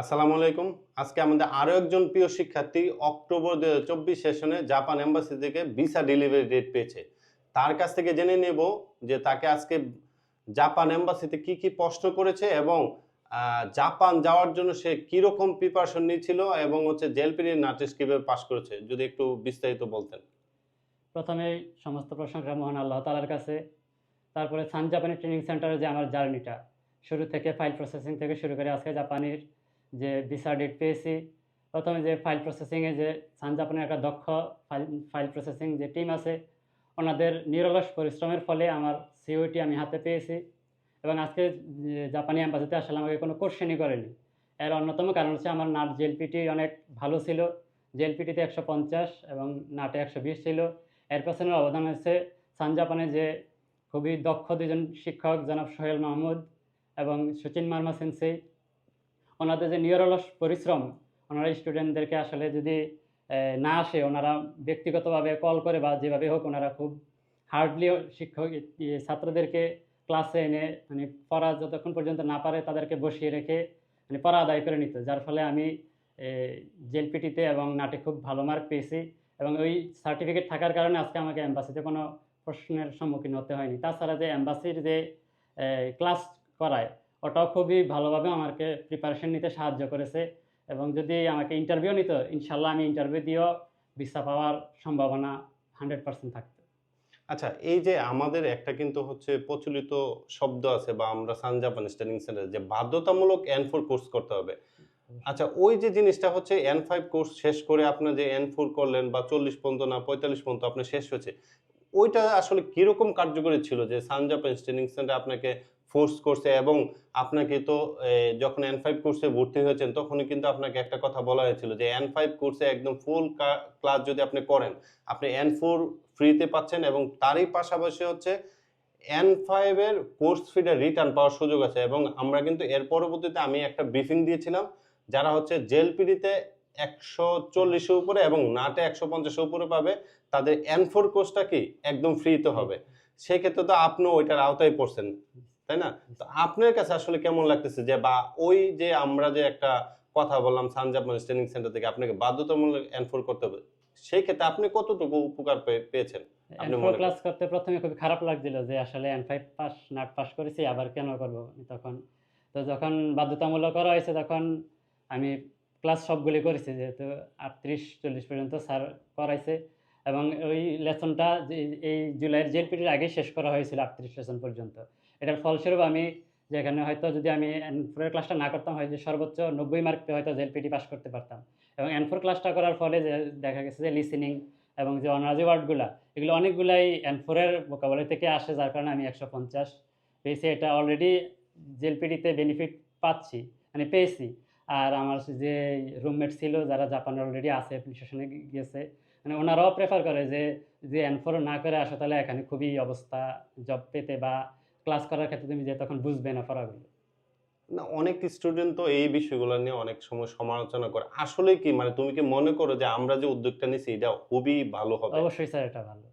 আসসালামু আলাইকুম। আজকে আমাদের আরও একজন প্রিয় শিক্ষার্থী অক্টোবর দু চব্বিশ সেশনে জাপান এম্বাসি থেকে ভিসা ডেলিভারি ডেট পেয়েছে। তার কাছ থেকে জেনে নেব যে তাকে আজকে জাপান এম্বাসিতে কি কি প্রশ্ন করেছে এবং জাপান যাওয়ার জন্য সে কীরকম প্রিপারেশন নিয়েছিল এবং হচ্ছে জেলপিরি নাটিস কীভাবে পাশ করেছে, যদি একটু বিস্তারিত বলতেন। প্রথমে সমস্ত প্রশংসা মহান আল্লাহ তালার কাছে। তারপরে সান জাপানি ট্রেনিং সেন্টারে যে আমার জার্নিটা, শুরু থেকে ফাইল প্রসেসিং থেকে শুরু করে আজকে জাপানির যে ভিসা ডেট পেয়েছি। প্রথমে যে ফাইল প্রসেসিংয়ে যে সান জাপানের একটা দক্ষ ফাইল ফাইল প্রসেসিং যে টিম আছে, ওনাদের নিরলস পরিশ্রমের ফলে আমার সিওটি আমি হাতে পেয়েছি। এবং আজকে জাপানি অ্যাম্বাসিতে আসলে আমাকে কোনো কোশ্চেনই করেনি। এর অন্যতম কারণ হচ্ছে আমার নাট জেলপিটি অনেক ভালো ছিল। জেলপিটিতে একশো পঞ্চাশ এবং নাটে একশো বিশ ছিল। এর পেছনে অবদান হচ্ছে সান জাপানে যে খুবই দক্ষ দুজন শিক্ষক, জনাব সোহেল মাহমুদ এবং সচিন মার্মা সেন্সেই ওনাদের যে নিরলস পরিশ্রম ওনারা স্টুডেন্টদেরকে আসলে যদি না আসে, ওনারা ব্যক্তিগতভাবে কল করে বা যেভাবে হোক ওনারা খুব হার্ডলি শিক্ষক ছাত্রদেরকে ক্লাসে এনে মানে পড়া যতক্ষণ পর্যন্ত না পারে তাদেরকে বসিয়ে রেখে মানে পড়া আদায় করে নিত। যার ফলে আমি জেলপিটিতে এবং নাটে খুব ভালো মার্ক পেয়েছি এবং ওই সার্টিফিকেট থাকার কারণে আজকে আমাকে অ্যাম্বাসিতে কোনো প্রশ্নের সম্মুখীন হতে হয়নি। তাছাড়া যে অ্যাম্বাসির যে ক্লাস করায় ওটাও খুবই ভালোভাবে আমাকে প্রিপারেশন নিতে সাহায্য করেছে এবং যদি আমাকে ইন্টারভিউ নিত ইনশাল্লাহ আমি ইন্টারভিউ দিয়েও ভিসা পাওয়ার সম্ভাবনা হান্ড্রেড পার্সেন্ট থাকতো। আচ্ছা এই যে আমাদের একটা কিন্তু হচ্ছে প্রচলিত শব্দ আছে বা আমরা সান জাপান ট্রেনিং সেন্টার যে বাধ্যতামূলক এন ফোর কোর্স করতে হবে। আচ্ছা ওই যে জিনিসটা হচ্ছে এন ফাইভ কোর্স শেষ করে আপনার যে এন ফোর করলেন বা চল্লিশ পর্যন্ত না পঁয়তাল্লিশ পর্যন্ত আপনার শেষ হয়েছে, ওইটা আসলে কীরকম কার্যকরী ছিল যে সান জাপান ট্রেনিং সেন্টার আপনাকে ফোর্স করছে এবং আপনাকে তো যখন এন ফাইভ কোর্সে ভর্তি হয়েছেন, তখনই কিন্তু আপনাকে একটা কথা বলা হয়েছিল যে এন ফাইভ কোর্সে একদম ফুল ক্লাস যদি আপনি করেন, আপনি এন ফোর ফ্রিতে পাচ্ছেন এবং তারই পাশাপাশি হচ্ছে এন ফাইভের কোর্স ফিটা রিটার্ন পাওয়ার সুযোগ আছে এবং আমরা কিন্তু এর পরবর্তীতে আমি একটা ব্রিফিং দিয়েছিলাম, যারা হচ্ছে জেলপিডিতে একশো চল্লিশের উপরে এবং নাটে একশো পঞ্চাশের উপরে পাবে, তাদের এন ফোর কোর্সটা কি একদম ফ্রিতে হবে। সেক্ষেত্রে তো আপনিও ওইটার আওতায় পড়ছেন। তাই না? তো আপনার কাছে আসলে কেমন লাগতেছে যে বা ওই যে আমরা যে একটা কথা বললাম সানজাব ট্রেনিং সেন্টার থেকে আপনাকে বাধ্যতামূলক এন ফোর করতে হবে সেই ক্ষেত্রে আপনি কতটুকু উপকার পেয়েছেন? আপনি মনে ক্লাস করতে প্রথমে খুব খারাপ লাগছিল যে আসলে N five pass NAT pass করেছি আবার কেন করব? তখন তো যখন বাধ্যতামূলক করা হয়েছে তখন আমি ক্লাস সবগুলি করেছি যেহেতু আটত্রিশ চল্লিশ পর্যন্ত স্যার করাইছে এবং ওই লেসনটা এই জুলাইয়ের জেলপিটির আগে শেষ করা হয়েছিল আটত্রিশ লেসন পর্যন্ত। এটার ফলস্বরূপ আমি যেখানে হয়তো যদি আমি এন ফোরের ক্লাসটা না করতাম, হয়তো সর্বোচ্চ নব্বই মার্ক পেয়ে হয়তো জেলপিটি পাস করতে পারতাম। এবং এন ফোর ক্লাসটা করার ফলে যে দেখা গেছে যে লিসেনিং এবং যে অনারাজি ওয়ার্ডগুলা এগুলো অনেকগুলাই এন ফোরের মোকাবেলা থেকে আসে, যার কারণে আমি একশো পঞ্চাশ পেয়েছি। এটা অলরেডি জেলপিডিতে বেনিফিট পাচ্ছি মানে পেয়েছি। আর আমার যে রুমমেট ছিল, যারা জাপানে অলরেডি আছে অ্যাপ্লিকেশনে গিয়েছে মানে ওনারাও প্রেফার করে যে যে এন ফোর না করে আসো, তাহলে এখানে খুবই অবস্থা জব পেতে বা ক্লাস করার ক্ষেত্রে তুমি যে তখন বুঝবে না পড়াগুলো? না অনেক স্টুডেন্ট তো এই বিষয়গুলো নিয়ে অনেক সময় সমালোচনা করে। আসলে কি মানে তুমি কি মনে করো যে আমরা যে উদ্যোগটা নিছি এটা খুবই ভালো হবে? অবশ্যই স্যার এটা ভালো।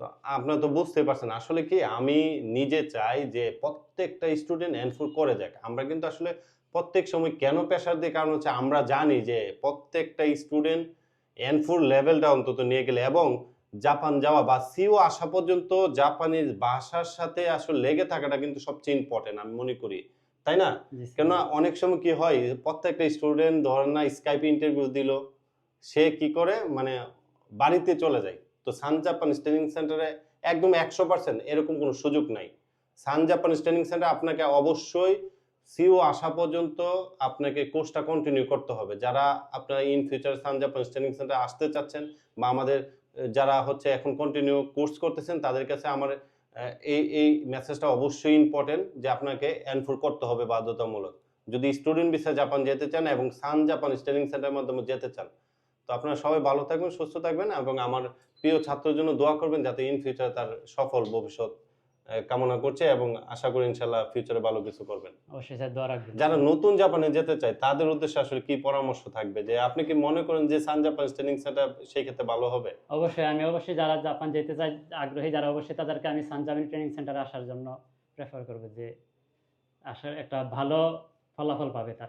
তো আপনারা তো বুঝতে পারছেন আসলে কি আমি নিজে চাই যে প্রত্যেকটা স্টুডেন্ট অ্যানফোর করে যাক। আমরা কিন্তু আসলে প্রত্যেক সময় কেন প্রেশার দিই? কারণ হচ্ছে আমরা জানি যে প্রত্যেকটা স্টুডেন্ট এনফোর লেভেলটা অন্তত নিয়ে গেলে এবং জাপান যাওয়া বা সিও আসা পর্যন্ত জাপানিজ ভাষার সাথে আসলে লেগে থাকাটা কিন্তু সবচেয়ে ইম্পর্টেন্ট আমি মনে করি। তাই না। কেননা অনেক সময় কি হয় প্রত্যেকটা স্টুডেন্ট ধরেন না স্কাইপে ইন্টারভিউ দিল সে কি করে? মানে বাড়িতে চলে যায়। তো সান জাপান ট্রেনিং সেন্টারে একদম একশো পার্সেন্ট এরকম কোনো সুযোগ নাই। সান জাপান ট্রেনিং সেন্টার আপনাকে অবশ্যই সিও আসা পর্যন্ত আপনাকে কোর্সটা কন্টিনিউ করতে হবে। যারা আপনারা in future Sun Japan training center আসতে চাচ্ছেন বা আমাদের যারা হচ্ছে এখন কন্টিনিউ কোর্স করতেছেন, তাদের কাছে আমার এই এই মেসেজটা অবশ্যই ইম্পর্টেন্ট যে আপনাকে এনফোর করতে হবে বাধ্যতামূলক। যদি স্টুডেন্ট ভিসা জাপান যেতে চান এবং সান জাপান ট্রেনিং সেন্টারের মাধ্যমে যেতে চান, তো আপনারা সবাই ভালো থাকবেন, সুস্থ থাকবেন এবং আমার প্রিয় ছাত্রের জন্য দোয়া করবেন যাতে ইন ফিউচার তার সফল ভবিষ্যৎ কামনা করছে এবং আশা করি ইনশাল্লাহ ফিউচারে ভালো কিছু করবেন। অবশ্যই স্যার দোয়া রাখবেন। যারা নতুন জাপানে যেতে চায় তাদের উদ্দেশ্যে আসলে কি পরামর্শ থাকবে? যে আপনি কি মনে করেন যে সান জাপান ট্রেনিং সেন্টার সেই ক্ষেত্রে ভালো হবে? অবশ্যই আমি অবশ্যই যারা জাপান যেতে চাই আগ্রহী যারা অবশ্যই তাদেরকে আমি সানজামিন ট্রেনিং সেন্টারে আসার জন্য প্রেফার করব যে আসার একটা ভালো ফলাফল পাবে তারা।